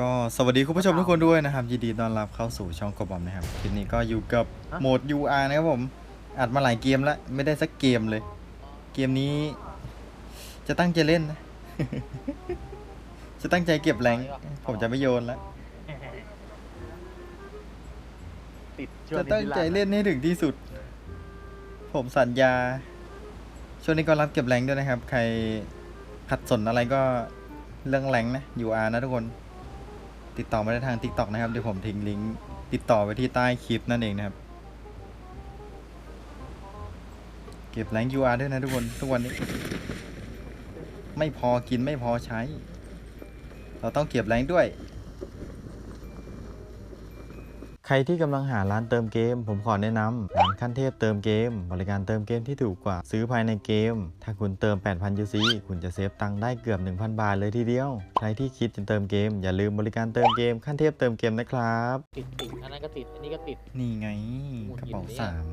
ก็สวัสดีคุณผู้ชมทุกคนด้วยนะครับ ยินดีต้อนรับเข้าสู่ช่องกบอมนะครับคลิปนี้ก็อยู่กับโหมด UR นะครับผม อัดมาหลายเกมแล้ว ไม่ได้สักเกมเลย เกมนี้ จะตั้งใจเล่นนะ จะตั้งใจเก็บแรงค์ผมจะไม่โยนแล้วติดช่วจะงตั้งใจเล่นให้ถึงที่สุด ผมสัญญา ช่วงนี้ก็รับเก็บแรงค์ด้วยนะครับ ใครขัดสนอะไรก็เรื่องแรงค์นะ UR นะทุกคน ติดต่อมาได้ทาง TikTok นะครับ เดี๋ยวผมทิ้งลิงก์ติดต่อไปที่ใต้คลิปนั่นเองนะครับ เก็บแรง UR ด้วยนะทุกคนทุกวันนี้ ไม่พอกินไม่พอใช้ เราต้องเก็บแรงด้วย ใครที่กำลังหาร้านเติมเกม ผมขอแนะนำร้านขั้นเทพเติมเกม บริการเติมเกมที่ถูกกว่าซื้อภายในเกม ถ้าคุณเติม 8,000 UC คุณจะเซฟตังค์ได้เกือบ 1,000 บาทเลยทีเดียว ใครที่คิดจะเติมเกม อย่าลืมบริการเติมเกมขั้นเทพเติมเกมนะครับติดติดอันนั้นก็ติด อันนี้ก็ติด นี่ไงกระเป๋าสาม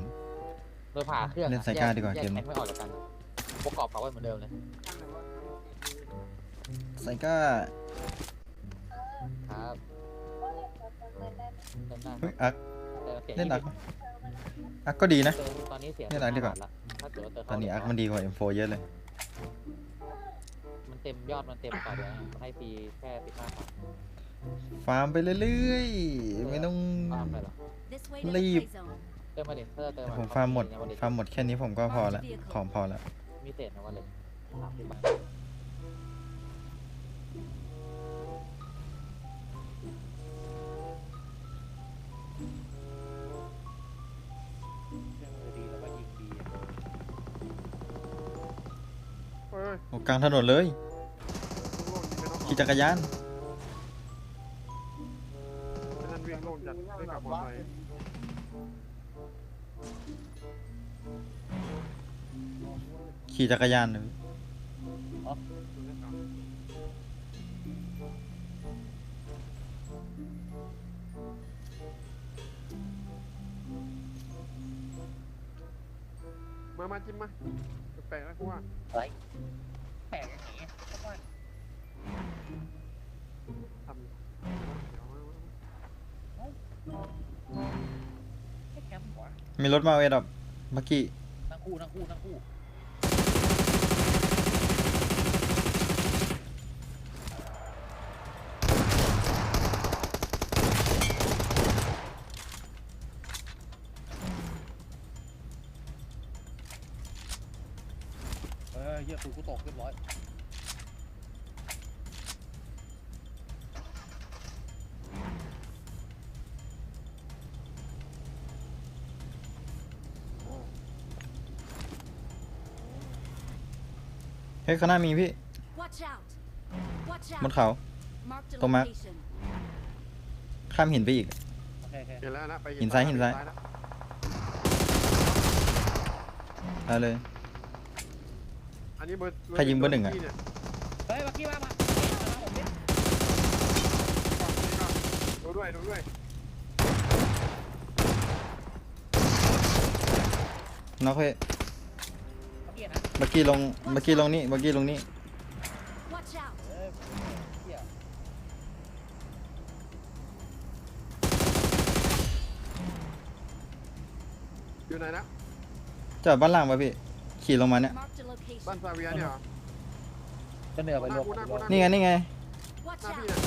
โดยผ่าเครื่องอะเล่นไซก้าดีกว่าแยเกมนี้แทงไม่ออกจากกันประกอบเขาไว้เหมือนเดิมเลยไซก้าครับ เติมได้เฮ้ยอักแต่สียเล่นอัก20อักก็ดีนะ เติมตอนนี้เสียเล่นอักดีกว่า ละถ้าเกิดว่าเติมตอนนี้อักมันดีกว่า M4 เยอะเลย มันเต็มยอดมันเต็มต่อเดือนนะมันให้ฟรีแค่สิบห้าบาทฟาร์มไปเรื่อยๆ ไม่ต้องฟาร์มไปเหรอรีบเติมมาเด็ดเพิ่มเติมผมฟาร์มหมด ฟาร์มหมดแค่นี้ผมก็พอละ ของพอละ มีเศษนะวันเลยสามสิบบาท อ้กลางถนนเลย ขี่จักรยานไม่นวิ่งโล่งจัดไม่กลับมอไซค์ขี่จักรยานเลยมา มาจิ้มมาแปลกนะกูว่าอะไร แปลกอย่างนี้เพราะว่าทำเดี๋ยวมาแค่แคมป์หัวมีรถมาเวดับเมื่อกี้ทั้งคู่ทั้งคู่ทั้งคู่เออเหี้ยปืนกูตกเรียบร้อย เฮ้ยข้างหน้ามีพี่ บนเขา ตรงมาร์ค ข้ามหินไปอีก โอเคโอเคเห็นแล้วนะไปหินซ้ายหินซ้ายแล้วได้เลย อันนี้เบอร์ใครยิงเบอร์หนึ่งอะที่เยเฮ้ยเมื่อกี้ว่ามาผมเนี่ยดูด้วยดูด้วยน็อกเฮ้ย เมื่อกี้นะเมื่อกี้ลงเมื่อกี้ลงนี่เมื่อกี้ลงนี่เออเหี้ยอยู่ไหนนะจอดบ้านล่างป่ะพี่ขี่ลงมาเนี่ยบ้านซาเวียเนี่ยเหรอจะเหนือไปรวมหน้ากูหน้ากูหน้านี่ไงนี่ไงหน้าพี่เนี่ย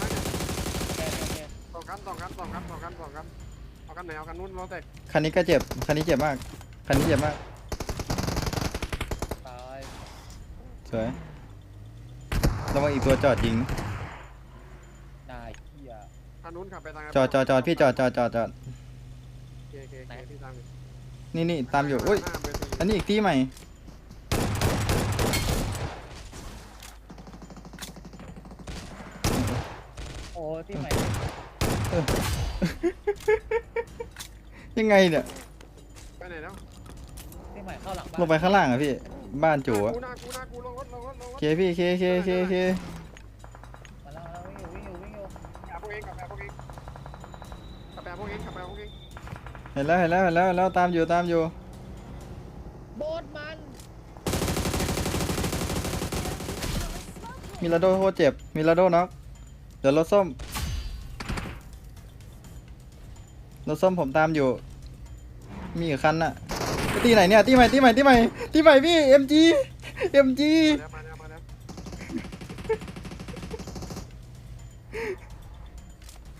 มาเนี่ยโอเคโอเคสองกันสองกันสองกันสองกันสองกันเอากันไหนเอากันนู้นเราแต่คันนี้ก็เจ็บคันนี้เจ็บมากคันนี้เจ็บมาก ตาย สวยระวังอีกตัวจอดยิงนายเหี้ยทางนู้นขับไปทางจอดจอดจอดพี่จอดจอดจอดจอดโอเคโอเคโอเคพี่ตามอยู่นี่นี่ตามอยู่อุ้ยหน้าเบอร์สี่อันนี้อีกที่ใหม่ โอ้ที่ใหม่ยังไงเนี่ย ไปไหนแล้วที่ใหม่เข้าหลังบ้านลงไปข้างล่างอะพี่ บ้านจู่อะหน้ากูหน้ากูลงรถลงรถลงรถเคพี่เคเคเคเคมาแล้วมาแล้ววิ่งอยู่วิ่งอยู่วิ่งอยู่ขับพวกเองขับแบบพวกเองขับแบบพวกเองขับแบบพวกเองเห็นแล้วเห็นแล้วเห็นแล้วเห็นแล้วตามอยู่ตามอยู่ โบดมันมิลาโดโคตรเจ็บมิลาโดน็อกเดี๋ยวรถส้มรถส้มผมตามอยู่ มีอีกคันน่ะ ตีไหนเนี่ยตีใหม่ตีใหม่ตีใหม่ตีใหม่พี่ MG MG มาแล้วมาแล้วมาแล้ว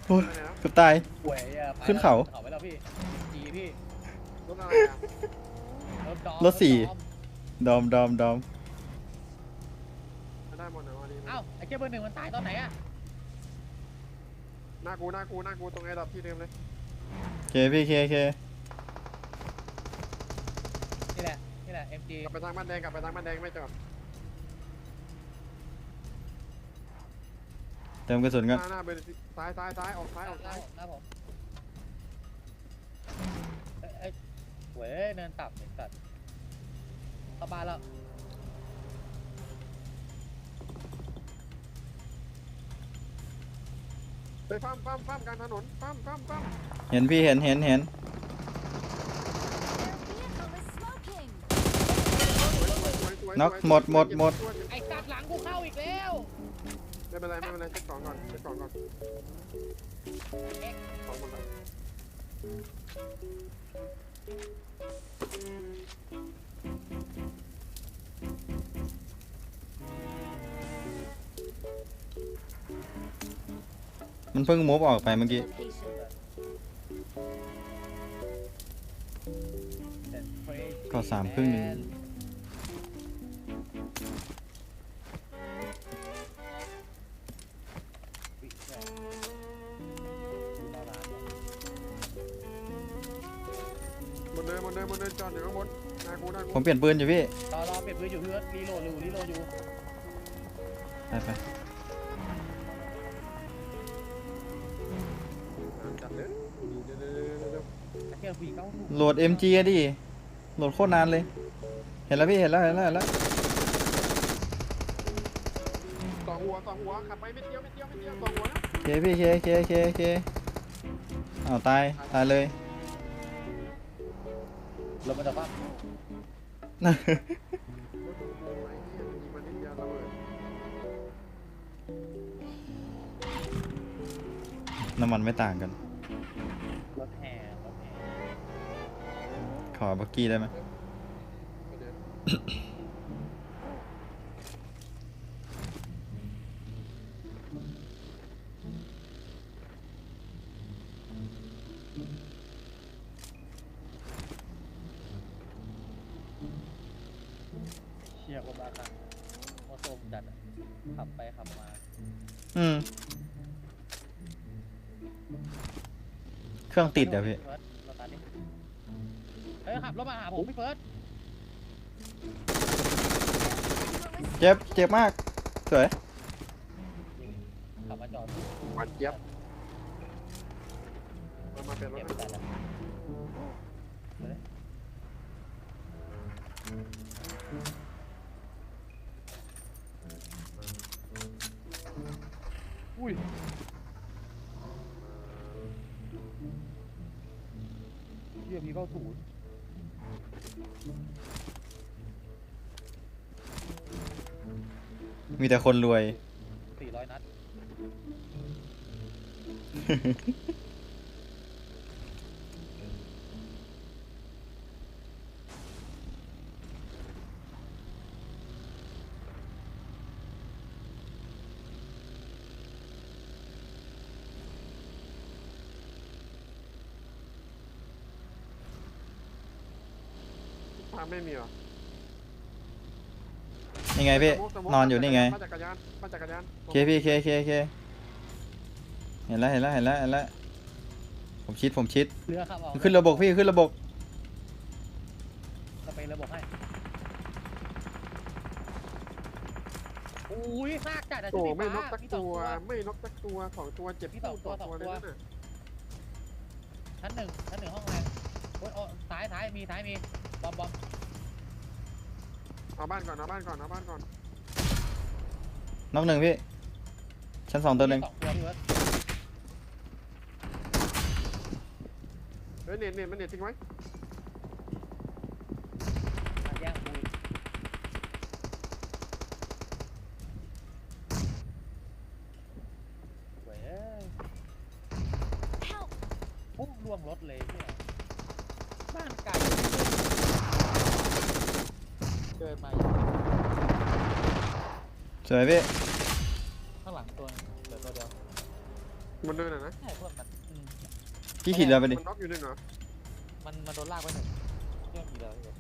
โอ้ยมาแล้วเกือบตายป่วยอะไปขึ้นเขา เขาไปแล้วพี่จีพี่รถอะไรอะรถดอมรถสี่ ดอมดอมดอมดอมไม่ได้หมดเลยวันนี้เอ้าไอ้เจ้าเบอร์หนึ่งมันตายตอนไหนอะหน้ากูหน้ากูหน้ากูตรงไอ้ดับที่เดิมเลยเคพี่เคเคนี่แห ละนี่แหละ MG กลับไปทางบ้านแดงกลับไปทางบ้านแดงไม่จอดเติมกระสุนหก่อนน้าหน้าเบอร์ซ้ายซ้ายซ้ายออกซ้ายออกหน้าซ้ายผมหน้าผมเอ้ยเอ้ยเว้ยเนินต่ำเหมือนกันเข้าบ้านแล้วไปฟั่มฟั่มฟั่มกลางถนนฟั่มฟั่มฟั่มเห็นพี่เห็นเห็นเห็น น็อกหมดหมดหมด ไอ้กัดหลังกูเข้าอีกแล้วไม่เป็นไรไม่เป็นไรเช็คของก่อนเช็คของก่อนของหมดแล้วมันเพิ่งมูฟออกไปเมื่อกี้ Location. ก็สามครึ่งหนึ่ง ผมเปลี่ยนปืนอยู่พี่ รอรอเปลี่ยนปืนอยู่พี่เอิร์ธรีโหลดอยู่รีโหลดอยู่ไปไปจัดเลยเดี๋ยวเดี๋ยวเดี๋ยวเดี๋ยวไอ้เจ้าผีเก้าถูกโหลด MG อะดิ โหลดโคตรนานเลย เห็นแล้วพี่ เห็นแล้ว เห็นแล้วเห็นแล้วสองหัวสองหัวขับไปไม่เที่ยวไม่เที่ยวไม่เที่ยวสองหัวนะเคพี่เคเคเคเคอ้าวตาย ตายเลย ลงมาจากบ้าน นนิดเดียวระเบิดน้ำมันไม่ต่างกัน รถแห่รถแห่ ขอบักกี้ได้ไหม เดี๋ยว คนบ้าคันโมโซมจัดอะขับไปขับมา อืม เครื่องติดเดี๋ยวพี่ เฟิร์สเราตัดดิเฮ้ยขับรถมาหาผมพี่เฟิร์สเจ็บ เจ็บมาก สวย ขับมาจอดหวานเจี๊ยบมามาเป็นรเก็บถไปจัดแล้ว อุ้ยเชี่ยพี่เข้าถูนมีแต่คนรวย สี่ร้อยนัด พาไม่มีเหรอนี่ไงพี่สมมุติสมมุตินอนอยู่นี่ไงมาจักรยานมาจักรยานเคพี่เคเคเคเห็นแล้วเห็นแล้วเห็นแล้วเห็นแล้วผมชิดผมชิดเรือขับออกขึ้นระบบพี่ขึ้นระบบจะไประบบให้อุ้ยซากจัดอะโอ้ชุดไม่สีนฟ้ากสักมีสองตัวตัว ไม่นกสักตัวสองตัวเจ็บมีสองตัวสองสองตัวตัวเลยนั่นน่ะชั้นหนึ่งชั้นหนึ่งห้องแรก โอ้ยโอ้ยซ้ายซ้ายมีซ้ายมีบอมบอมเอาบ้านก่อนเอาบ้านก่อนเอาบ้านก่อนน็อกหนึ่งพี่ ชั้นสองตัวหนึ่งสองตัวพี่เวิร์ดเฮ้ยเน็ตเน็ตมันเน็ตทิ้งไว้อะแย่งกูอีก ล่วงรถเลยเนี่ยบ้านไก่เดินมาอยู่ ส วยพี่ข้างหลังตัวนึงเหลือตัวเดียวมันเดินอะนะใช่เพื่อนมันอืมพี่ขี่เรือไปดิมันน็อกอยู่หนึ่งเหรอมันมันโดนลากไปหนึ่งเรื่องกี่เดียวพี่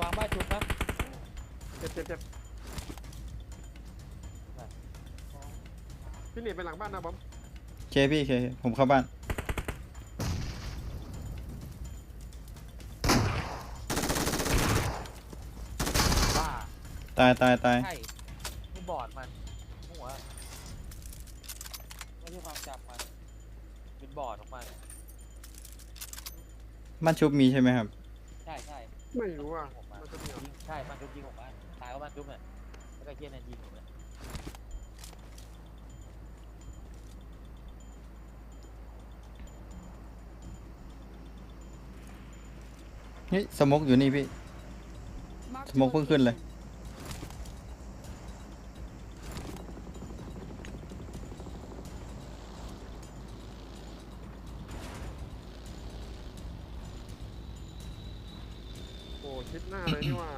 วางบ้านชุบนะเจ็บเจ็บเจ็บพี่หนีไปหลังบ้านนะบอมเคพี่เคผมเข้าบ้าน ตายตายตายใช่นี่บอดมันหัวไม่ใช่ความจำมันเป็นบอดของมันบ้านชุบมีใช่ไหมครับ ใช่ใช่ไม่รู้อะผมมามันจะมีเหรอยิงใช่มันชุบยิงผมมาตายก็มันชุบเนี่ยแล้วก็เฮียเนี่ยยิงผมเนี่ยเฮ้ยสโมกอยู่นี่พี่ Marked a สโมกเพิ่งขึ้นเลย location. โอ้ชิดหน้าเลยนี่ว่า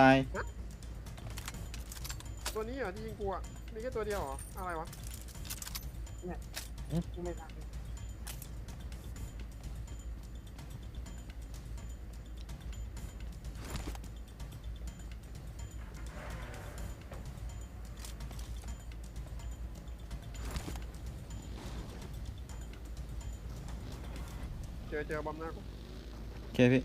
ตายตายตัวนี้เหรอที่ยิงกูอะ มีแค่ตัวเดียวเหรอ อะไรวะเจอเจอบอมหน้ากูเคพี่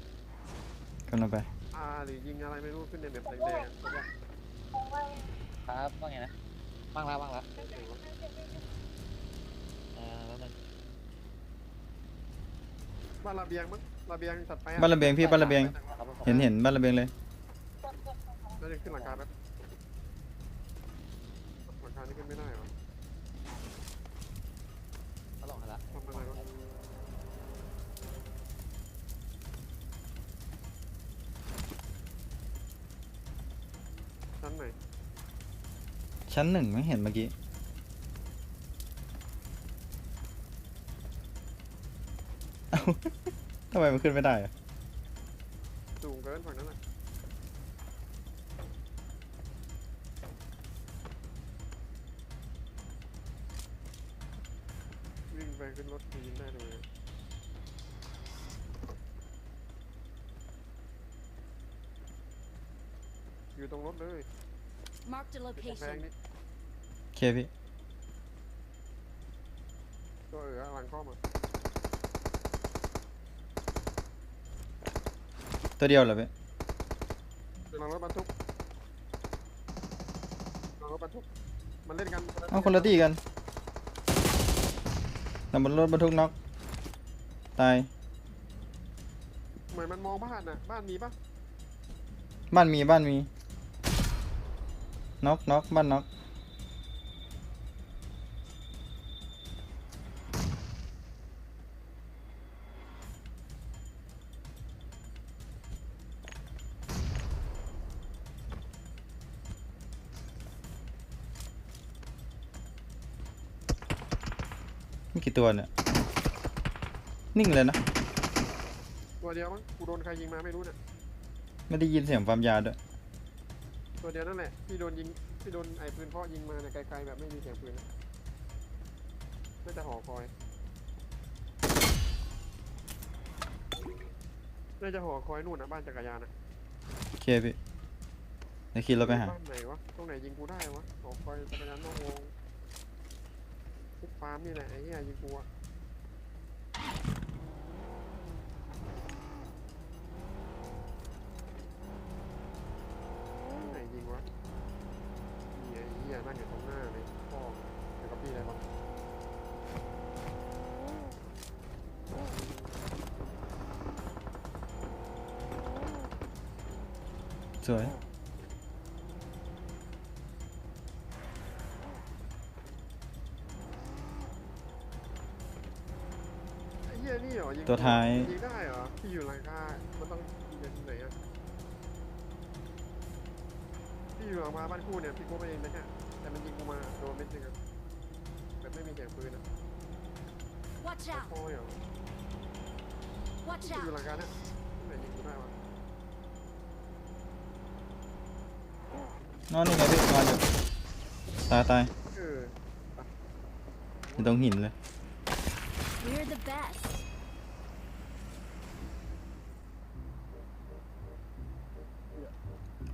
กำลังไปอ่าหรือยิงอะไรไม่รู้ขึ้นในแบบแดงๆอะตัวเนี้ยครับว่าไงนะบ้างแล้วบ้างแล้วเออแล้วมันบ้านระเบียงมั้งระเบียงตัดไปอะบ้านระเบียงพี่บ้านระเบียงครับผมเห็นเห็นบ้านระเบียงเลย แล้วจะขึ้นหลังคาแป๊บ ชั้นหนึ่งไม่เห็นเมื่อกี้ เอ้า ทำไมมันขึ้นไม่ได้อะสูงเกินฝั่งนั้นแหละวิ่งไปขึ้นรถยิงได้เลย อยู่ตรงรถเลย Marked a อยู่กำแพง location. นี่เคพี่ ตัวเออหลังเข้ามาตัวเดียวเหรอพี่เดี๋ยวหลังรถบรรทุกหลังรถบรรทุก มันเล่นกันเอ้าคนละที่กันนำบนรถบรรทุกน็อกตาย เหมือนมันมองบ้านน่ะ บ้านมีปะบ้านมีบ้านมี น็อกน็อกบ้านน็อกมีกี่ตัวเนี่ย นิ่งเลยนะ ตัวเดียวมั้งกูโดนใครยิงมาไม่รู้เนี่ย ไม่ได้ยินเสียงความยาวด้วย ตัวเดียวนั่นแหละที่โดนยิงที่โดนไอ้ปืนพ่อยิงมาเนี่ยไกลๆแบบไม่มีเสียงปืนนะน่าจะหอคอย น่าจะหอคอยนู่นนะบ้านจักรยานนะโอเคพี่เดี๋ยวขี่รถไปหา บ้านไหนวะ ตรงไหนยิงกูได้วะหอคอยจักรยานนอกวงทุกฟาร์มนี่แหละไอ้เหี้ยยิงกูอะ สวยไอ้เหี้ยนี่เหรอยิงตัวท้าย ยิงได้เหรอที่อยู่หลังคามันต้องยิงไหนอะที่อยู่หลังคาบ้านคู่เนี่ยพี่โก้ไปเองนะเนี่ยแต่มันยิงกูมาโดนเม็ดนึงอะแบบไม่มีเสียงปืนอะ Watch out! โอ้ยเหรอ Watch ที่อยู่ out! หลังคาเนี่ยไหนยิงกูได้วะ นอนนี่ไงพี่นอนอยู่ตายตายเอออยู่ตรงหินเลย We're the best.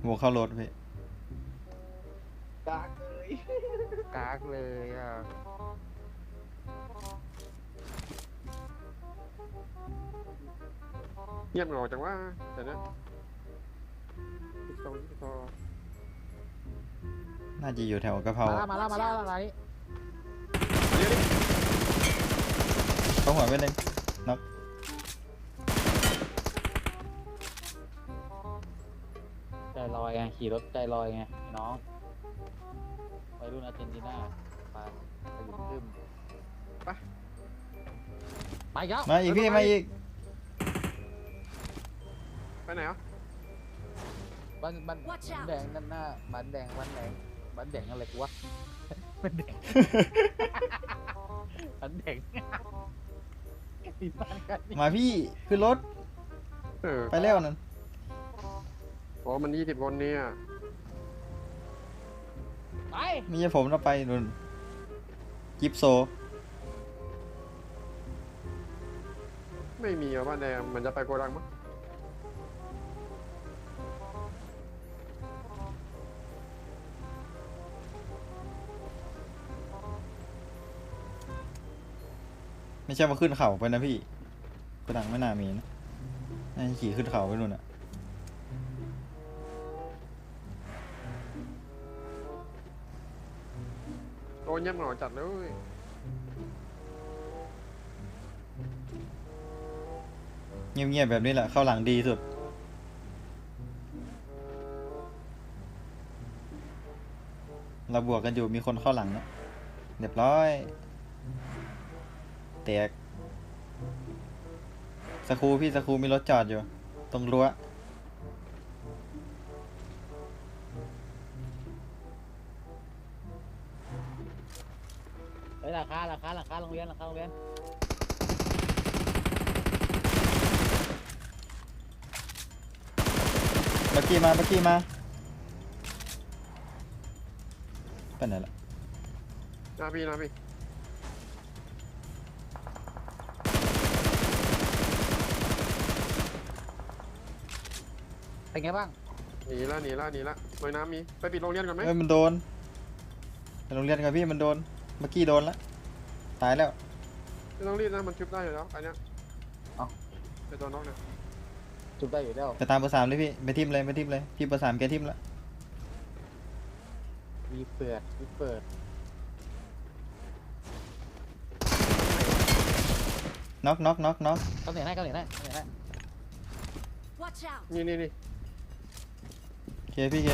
โวเข้ารถพี่กากเลยกากเลยอะเงียบเหงาจังว่าแต่เนี่ยติ๊กตองติ๊กตอง น่าจะอยู่แถวกะเพรามาแล้วมาแล้วมาแล้วอะไรเดี๋ยวดิเขาหัวไปเลยน็อกใจลอยไงขี่รถใจลอยไงไอ้น้องวัยรุ่นอาร์เจนตินาปานขยุมขึ้นไป ไปอีกแล้วมาอีกพี่มาอีกไปไหนอะบ้านบ้าน Watch บ้าน out แดงนั่นหน้าบ้านแดงบ้านแดง บ้านแดงอะไรกูวะบ้านแดงบ้านแดงอีบ้านกันนี่มาพี่ขึ้นรถเออไปแล้วนั่นโอ้มันยี่สิบคนเนี่ยไปไม่ใช่ผมเราไปนู่นกิฟโซ ไม่มีอะบ้านแดงมันจะไปโกดังมั้ง ไม่ใช่มาขึ้นเขาไปนะพี่กระดังไม่น่ามีนะน่าจะขี่ขึ้นเขาไปนู่นอะโอ้ยเงียบเหงาจัดเลยเงียบๆแบบนี้แหละ เข้าหลังดีสุด เราบวกกันอยู่มีคนเข้าหลังนะเรียบร้อย แตกสครูพี่สครูมีรถจอดอยู่ ตรงรั้วเฮ้ยราคาราคาราคาโรงเรียนราคาโรงเรียนบักกี้มาบักกี้มาไปไหนละนาพี่นาพี่ เป็นไงบ้าง หนีละหนีละหนีละลอยน้ำมี ไปปิดโรงเรียนก่อนไหมเอ้ยมันโดนไปโรงเรียนกับพี่มันโดนบักกี้โดนละตายแล้ว ไม่ต้องรีบนะ มันชุบได้อยู่แล้วอันเนี้ยเอ้า ไปตัวน้องเนี่ยจุดได้อยู่แล้วไปตามเบอร์สามเลยพี่ไปทิมเลยไปทิมเลยพี่เบอร์สามแกทิมละมีเปิดมีเปิดน็อกน็อกน็อกน็อกเขาเหนียนให้เขาเหนียนให้เขาเหนียนให้ Watch out! นี่นี่นี่ เคพี่เค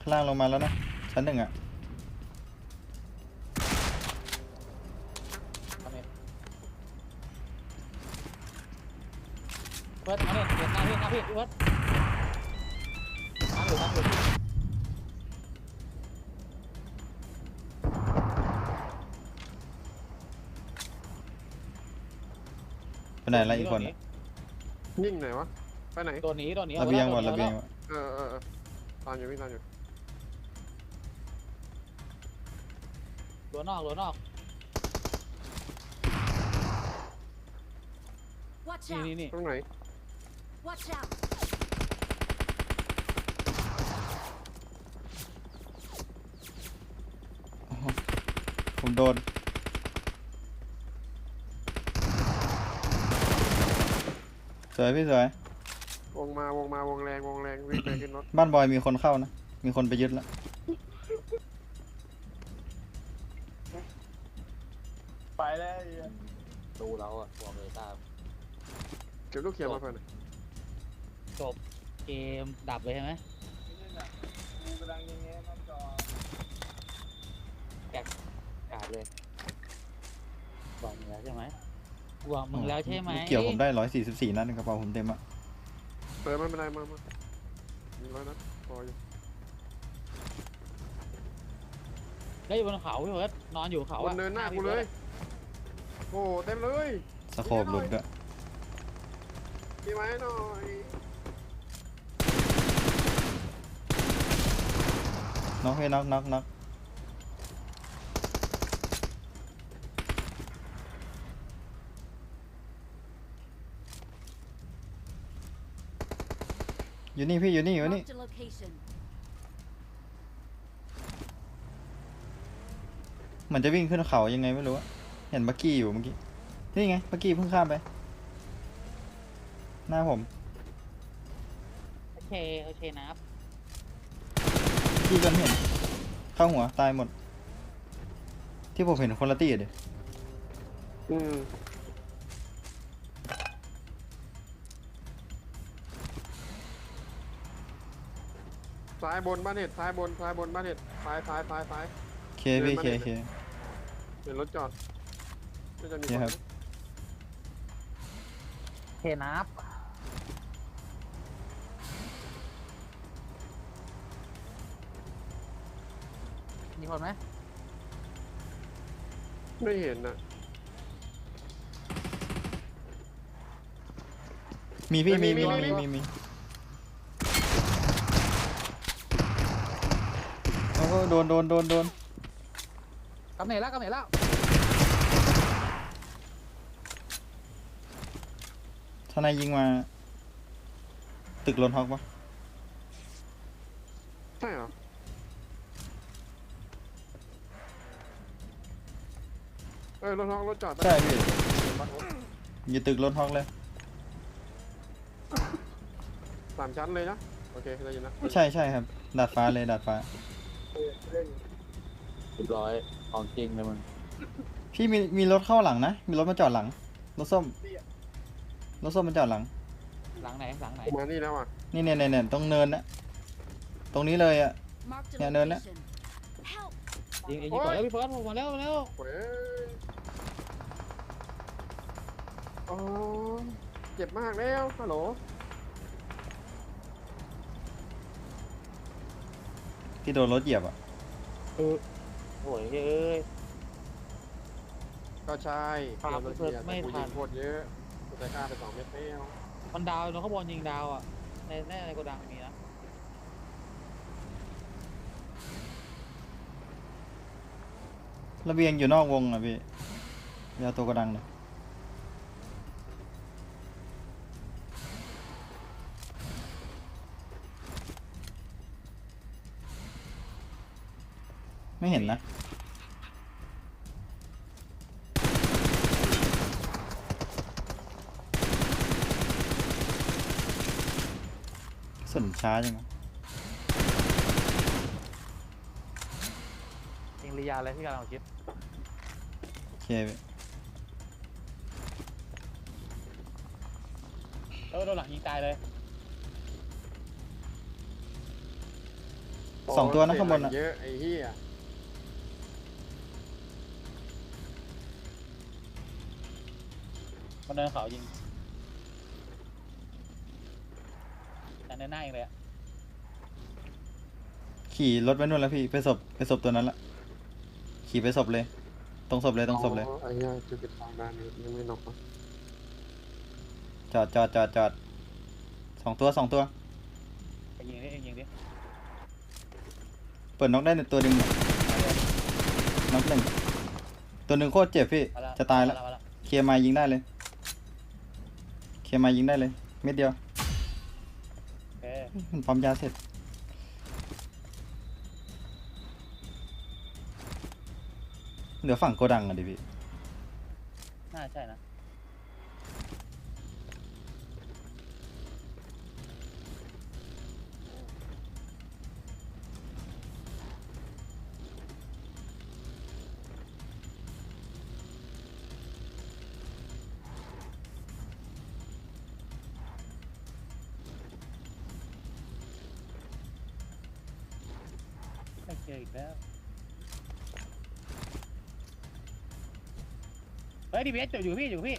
ข้างล่างลงมาแล้วนะ ชั้นหนึ่งอะเขาเหนียนเปิดเอาเนี่ยเปิดหน้าพี่หน้าพี่เปิดตามอยู่ตามอยู่ไปไหนละอีกคนอะ ยิ่งไหนวะ ไปไหน ตัวหนีตัวหนีระเบียงก่อนอาระไว้เบียงอาไว้ก่อนเออเออเออตามอยู่พี่ตามอยู่ตัวนอกตัวนอก Watch นี่ out! นี่นี่ตรงไหน Watch out! ผมโดน สวยพี่สวย วงมาวงมาวงแรงวงแรงวิ่งไปขึ้นรถบ้านบอยมีคนเข้านะ มีคนไปยึดแล้ว ไปแล้วไอ้เหี้ยดูเราอะบอกเลยตามเก็บลูกเขียวมาเพื่อนหน่อยจบเกมดับเลยใช่ไหมไม่ใช่น่ะกูกำลังยังไงหน้าจอเลยบอกมึงแล้วใช่ไหม บอกมึงแล้วใช่ไหมเกี่ยวผมได้ร้อยสี่สิบสี่นัดในกระเป๋าผมเต็มอะเปิดไม่เป็นไรมามายิงร้อยนัดพออยู่แล้วอยู่บนเขาพี่เพิร์ดนอนอยู่เขาบอะนเนินหน้ากูเลยโอ้เต็มเลยสโคบหลุดด้วยพี่ไม้หน่อยน็อกให้น็อกน็อกน็อก อยู่นี่พี่อยู่นี่อยู่นี่ Marked a location. เหมือนจะวิ่งขึ้นเขายังไงไม่รู้อะเห็นบักกี้อยู่เมื่อกี้ นี่ไงบักกี้เพิ่งข้ามไป หน้าผม โอเค โอเคนะครับบักกี้จนเห็น เข้าหัวตายหมด ที่ผมเห็นคนละตีอะเดี๋ยอืม ซ้ายบนบ้านเห็ดซ้ายบนซ้ายบนบ้านเห็ดซ้ายซ้ายซ้ายซ้าย เคพี่เคเคเห็นรถจอดน่าจะมีเนี่ยคนครับโอเคนับมีคนไหมไม่เห็นนะมีพี่มีมีมีมีมี มี มีมีโอ้โหโดนโดนโดนโดนกำเนิดแล้วกำเนิดแล้วทนายยิงมา ตึกลนฮอกปะใช่เหรอเออรถท้องรถจอดใช่พี่อยู่ตึกลนฮอกเลย สามชั้นเลยนะ โอเคได้ยินนะ ใช่ใช่ครับ ดาดฟ้าเลยดาดฟ้า เรียบร้อยของจริงเลยมึงพี่มีมีรถเข้าหลังนะ มีรถมาจอดหลัง รถส้ม รถส้มมาจอดหลัง หลังไหนหลังไหนกูมานี่แล้วอะนี่เนี่ยเนี่ยเนี่ยตรงเนินนะตรงนี้เลยอะ Marked a Yeah, no, no. location. Help! ยิงยิงก่อนแล้วพี่เฟิร์สผมมาแล้วมาแล้วเว้ยอ๋อเจ็บมากแล้วฮัลโหลที่โดนรถเหยียบอะ โอ้ยเอ้ย ก็ใช่ครับเราเสียไม่แต่กูทัยินงโคตรเยอะกูแต่กล้าไปสองเม็ดแล้วมันดาวโดนข้างบนยิงดาวอะ ในในในโกดังมีนะ ระเบียงอยู่นอกวงอะพี่อยาวตัวกระดังเลย ไม่เห็นนะส่วนช้าจังวะยิงรียาเลยที่กำลังคิดโอเคพี่เออโดนหลังยิงตายเลยสองตัวนะข้างบนอะ เยอะไอ้เหี้ย มันเดินเขายิงแต่ในหน้าเองเลยอะขี่รถไปนู่นแล้วพี่ ไปศพไปศพตัวนั้นละขี่ไปศพเลย ตรงศพเลยตรงศพเลยอ๋อไอ้เหี้ยจะปิดทางด้านนี้ยังไม่นอกนะจอดจอดจอดจอดสองตัวสองตัว ไปยิงดิยิงดิเปิดน็อกได้ในตัวหนึ่งอะน็อกหนึ่งตัวหนึ่งโคตรเจ็บพี่ เอาละจะตายแล้ว เอเอเคลียร์ไมายิงได้เลย เคลียร์ไมายิงได้เลยเม็ดเดียวโอเคมันปั๊มยาเสร็จเหลือฝั่งโกดังอะดิพี่น่าใช่นะ เจออีกแเฮ้ยดีเบสอยู่พี่อยู่พี่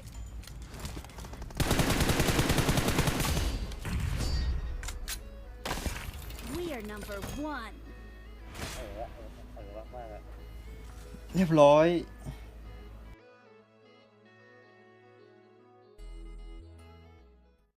เรียบร้อย